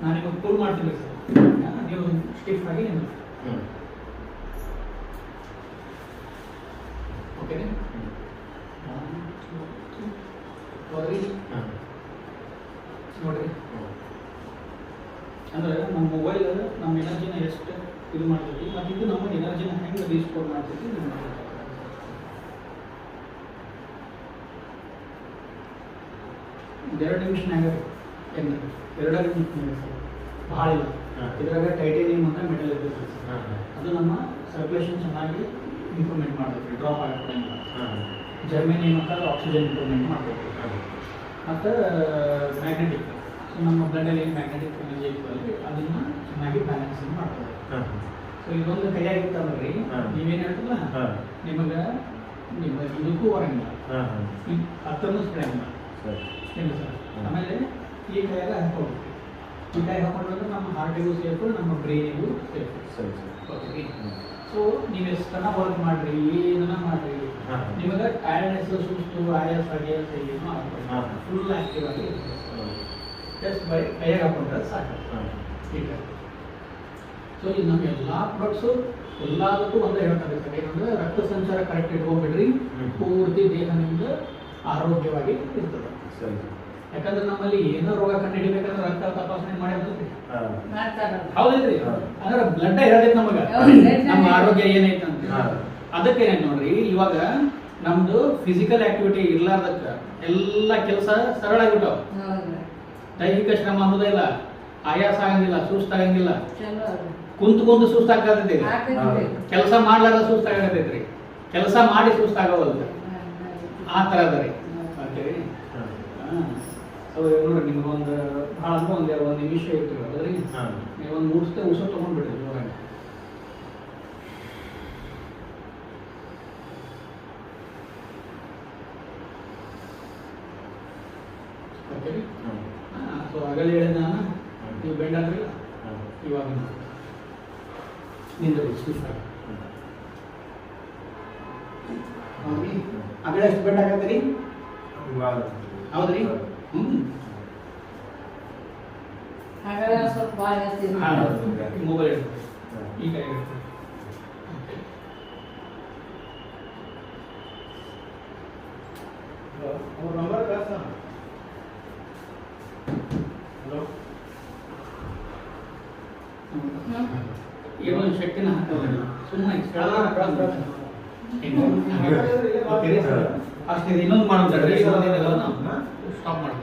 ನಾನು ನಿಮಗೆ ಪುಲ್ ಮಾಡ್ತೀನಿ ಸರ್. ನೀವು ಸ್ಟಿಫ್ ಆಗಿ ನಿಮಗೆ. ಓಕೆ ನೋಡ್ರಿ ಹ್ಮ್. ನೋಡ್ರಿ. ಹ್ಮ್. ಅಂದ್ರೆ ನಮ್ಮ ಮೊಬೈಲ್ ನಮ್ಮ ಎನರ್ಜಿನ ಎಷ್ಟು ಇದು ಮಾಡ್ತೈತಿ ಮತ್ತು ಇದು ನಮ್ಮ ಎನರ್ಜಿನ ಹೆಂಗೆ ರೀಸ್ಟೋರ್ ಮಾಡ್ತೈತಿ ಇದು ಮಾಡ್ತೈತಿ. ಎರಡು ನಿಮಿಷನಾಗ ಏನು ಎರಡು ಎರಡರ ಭಾಳ ಇಲ್ಲ. ಇದ್ರಾಗ ಟೈಟೇನಿಯಂ ಅಂತ ಮೆಟಲ್ ಇರ್ತೈತಿ ಅದು ನಮ್ಮ ಸರ್ಕ್ಯುಲೇಷನ್ ಚೆನ್ನಾಗಿ ಇಂಪ್ರೂವ್ಮೆಂಟ್ ಮಾಡ್ತೈತಿ ಡ್ರಾಪ್ ಜರ್ಮನಿ ಜರ್ಮೇನಿಯಂ ಅಂತ ಆಕ್ಸಿಜನ್ ಇಂಪ್ರೂವ್ಮೆಂಟ್ ಮಾಡ್ತೈತಿ ಮತ್ತು ಮ್ಯಾಗ್ನೆಟಿಕ್ ಸೊ ನಮ್ಮ ಬ್ಲಡಲ್ಲಿ ಏನು ಮ್ಯಾಗ್ನೆಟಿಕ್ ಎನರ್ಜಿ ಇರ್ತದೆ ಅದನ್ನು ಚೆನ್ನಾಗಿ ಬ್ಯಾಲೆನ್ಸಿಂಗ್ ಮಾಡ್ತದೆ ಸೊ ಇದೊಂದು ಕೈಯಾಗಿತ್ತಂದ್ರೆ ಹಾ. ನೀವೇನು ಹೇಳ್ತಲ್ಲ ನಿಮಗೆ ನಿಮ್ಮ ಇದಕ್ಕೂ ಹೊರಂಗಿಲ್ಲ. ಹತ್ತನ್ನು ಸರಿ. ಇಲ್ಲ ಸರ್. ಆಮೇಲೆ ಈ ಕೈಯಾಗ ಹಾಕೋಬೇಕು ಈ ಕೈ ಹಾಕೊಂಡ್ರೆ ನಮ್ಮ ಹಾರ್ಟಿಗೂ ಸೇಫು ನಮ್ಮ ಬ್ರೈನಿಗೂ ಸೇಫ್ ಸರಿ ಸರಿ. ಸೊ ನೀವು ಎಷ್ಟನ್ನ ವರ್ಕ್ ಮಾಡ್ರಿ ಏನನ್ನ ಮಾಡ್ರಿ. ನಿಮಗೆ ಟೈರ್ಡ್ನೆಸ್ ಸುಸ್ತು ಆಯಾಸ ಆಯಾಸ ಏನೂ ಹಾ. ಆಗ್ತದೆ ಫುಲ್ ಆಕ್ಟಿವ್ ಆಗಿ ಜಸ್ಟ್ ಬೈ ಕೈಯಾಗ ಹಾಕೊಂಡ್ರೆ ಸಾಕು. ಈಗ. ಸೊ ಇದು ನಮ್ಮ ಎಲ್ಲ ಪ್ರಾಡಕ್ಟ್ಸು ಎಲ್ಲದಕ್ಕೂ ಒಂದೇ ಹೇಳ್ತಾರೆ ಸರ್. ಏನಂದ್ರೆ ರಕ್ತ ಸಂಚಾರ ಕರೆಕ್ಟ್ ಇಟ್ಕೊಂಡ್ಬಿಡ್ರಿ. ಪೂರ್ತಿ ದೇಹ ನಿಮ್ದು ಆರೋಗ್ಯವಾಗಿ ಇರ್ತದೆ. ಸರಿ. ಯಾಕಂದ್ರೆ ನಮ್ಮಲ್ಲಿ ಏನೋ ರೋಗ ಕಂಡು ಹಿಡಿಬೇಕಂದ್ರೆ ರಕ್ತ ತಪಾಸಣೆ ಮಾಡಿ ಹೌದ್ರಿ ಹೌದಿಲ್ರಿ? ಅಂದ್ರೆ ಬ್ಲಡ್ ಹೇಳ್ತೈತಿ ನಮಗ. ನಮ್ಮ ಆರೋಗ್ಯ ಏನೈತೆ ಅಂತ. ಹಾ. ಅದಕ್ಕೆ ಏನಾಯ್ತು ನೋಡ್ರಿ ಇವಾಗ ನಮ್ದು ಫಿಸಿಕಲ್ ಆಕ್ಟಿವಿಟಿ ಇರ್ಲಾರ್ದಕ್ಕ ಎಲ್ಲ ಕೆಲಸ ಸರಳ ಆಗ್ಬಿಟ್ಟಾವ. ದೈಹಿಕ ಶ್ರಮ ಅನ್ನೋದೇ ಇಲ್ಲ ಆಯಾಸ ಆಗಂಗಿಲ್ಲ ಸುಸ್ತಾಗಂಗಿಲ್ಲ ಕುಂತು ಕುಂತು ಸುಸ್ತಾಗತೈತಿ ಕೆಲಸ ಮಾಡ್ಲಾರ್ದ ಸುಸ್ತಾಗತೈತ್ರಿ ಕೆಲಸ ಮಾಡಿ ಸುಸ್ತಾಗವಲ್ದು ಆ ತರ ಅದ ರೀ. ಓಕೆ ಸೊ ನೋಡ್ರಿ ನಿಮ್ಗೆ ಒಂದು ಭಾಳ ಅಂದ್ರೆ ಒಂದು ಒಂದು ನಿಮಿಷ ಇತ್ತು ಅದ್ರಿ ನೀವು ಒಂದು ಮೂರು ಸತಿ ಉಸಿರು ತೊಗೊಂಡ್ಬಿಡ್ರಿ ಜೋರಾಗಿ. ಓಕೆ ರೀ? ಹಾಂ. ಸೊ ಆಗಲೇ ಹೇಳಿದ ನಾನು ನೀವು ಬೆಂಡ್ ಆಗ್ರಿಲ್ಲ ಹಾಂ. ಇವಾಗ ನಿಂದ ಹೌದ್ರಿ? ಆಗಲೇ ಎಷ್ಟು ಬೆಂಡ್ ಆಗತ್ತೀರಿ ಹೌದ್ರಿ ಹ್ಞೂ ಸ್ವಲ್ಪ ಭಾಳ ಜಾಸ್ತಿ ಮೊಬೈಲ್ ಈ ಕೈ ಅವ್ರ ನಂಬರ್ ಕಳ್ಸ ಹಲೋ ಏನೋ ಶಕ್ತಿನ ಹಾಕೋದಿಲ್ಲ ಸುಮ್ಮನೆ ಅಷ್ಟೇ ಇನ್ನೊಂದು ಮಾಡೋದು ಸ್ಟಾಪ್ ಮಾಡ್ತೀರಿ.